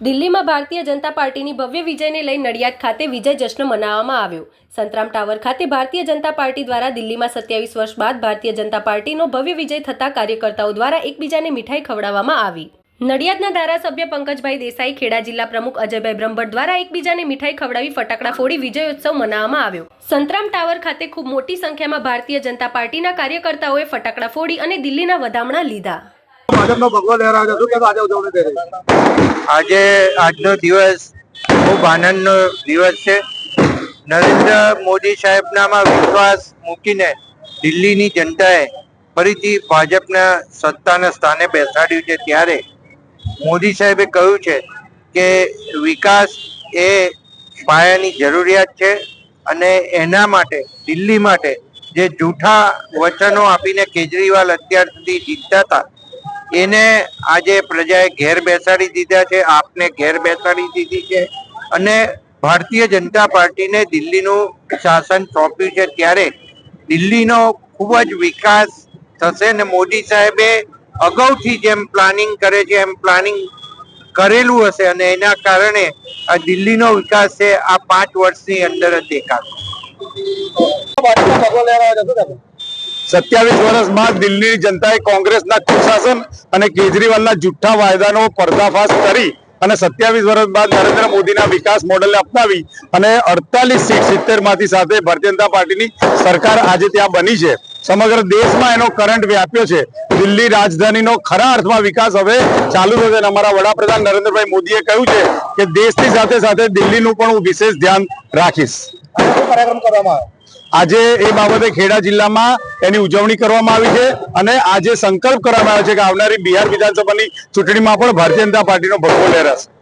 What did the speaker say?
દિલ્હીમાં ભારતીય જનતા પાર્ટીની ભવ્ય વિજયને લઈ નડિયાદ ખાતે વિજય જશ્ન મનાવવામાં આવ્યો. સંતરામ ટાવર ખાતે ભારતીય જનતા પાર્ટી દ્વારા દિલ્હીમાં સત્યાવીસ વર્ષ બાદ ભારતીય જનતા પાર્ટીનો ભવ્ય વિજય થતા કાર્યકર્તાઓ દ્વારા એકબીજાને મીઠાઈ ખવડાવવામાં આવી. નડિયાદના ધારાસભ્ય પંકજભાઈ દેસાઈ, ખેડા જિલ્લા પ્રમુખ અજયભાઈ બ્રહ્મભટ્ટ દ્વારા એકબીજાને મીઠાઈ ખવડાવી ફટાકડા ફોડી વિજયોત્સવ મનાવવામાં આવ્યો. સંતરામ ટાવર ખાતે ખૂબ મોટી સંખ્યામાં ભારતીય જનતા પાર્ટીના કાર્યકર્તાઓએ ફટાકડા ફોડી અને દિલ્હીના વધામણા લીધા. આજે આજનો દિવસ ખૂબ આનંદનો દિવસ છે. નરેન્દ્ર મોદી સાહેબનામાં વિશ્વાસ મૂકીને દિલ્હીની જનતાએ ફરીથી ભાજપના સત્તાના સ્થાને બેસાડ્યું છે. ત્યારે મોદી સાહેબે કહ્યું છે કે વિકાસ એ પાયાની જરૂરિયાત છે અને એના માટે, દિલ્હી માટે જે જૂઠા વચનો આપીને કેજરીવાલ અત્યાર સુધી જીતતા હતા એને આજે પ્રજાએ ઘેર બેસાડી દીધા છે, આપને ઘેર બેસાડી દીધી છે. અને ભારતીય જનતા પાર્ટીને દિલ્હીનું શાસન સોંપ્યું છે ત્યારે દિલ્હીનો ખૂબ જ વિકાસ થશે ને મોદી સાહેબે અગાઉથી જેમ પ્લાનિંગ કરે છે, એમ પ્લાનિંગ કરેલું હશે અને એના કારણે આ દિલ્હીનો વિકાસ છે, આ પાંચ વર્ષની અંદર જ દેખાશે. સત્યાવીસ વર્ષમાં દિલ્હીની જનતાએ કોંગ્રેસના કુશાસન અને કેજરીવાલના જુઠ્ઠા વાયદાનો પર્દાફાશ કરી અને સત્યાવીસ વર્ષ બાદ નરેન્દ્ર મોદીના વિકાસ મોડેલને અપનાવી અને અડતાલીસ સીટ સિત્તેરમાંથી સાથે ભારતીય જનતા પાર્ટીની સરકાર આજે ત્યાં બની છે. સમગ્ર દેશમાં એનો કરંટ વ્યાપ્યો છે. દિલ્હી રાજધાનીનો ખરા અર્થમાં વિકાસ હવે ચાલુ થશે અને અમારા વડાપ્રધાન નરેન્દ્રભાઈ મોદીએ કહ્યું છે કે દેશની સાથે સાથે દિલ્હીનું પણ હું વિશેષ ધ્યાન રાખીશ. કાર્યક્રમ કરવામાં આવ્યો. આજે એ બાબતે ખેડા જિલ્લામાં એની ઉજવણી કરવામાં આવી છે અને આજે સંકલ્પ કરવામાં આવ્યો છે કે આવનારી બિહાર વિધાનસભાની ચૂંટણીમાં પણ ભારતીય જનતા પાર્ટીનો ભગવો લહેરાશે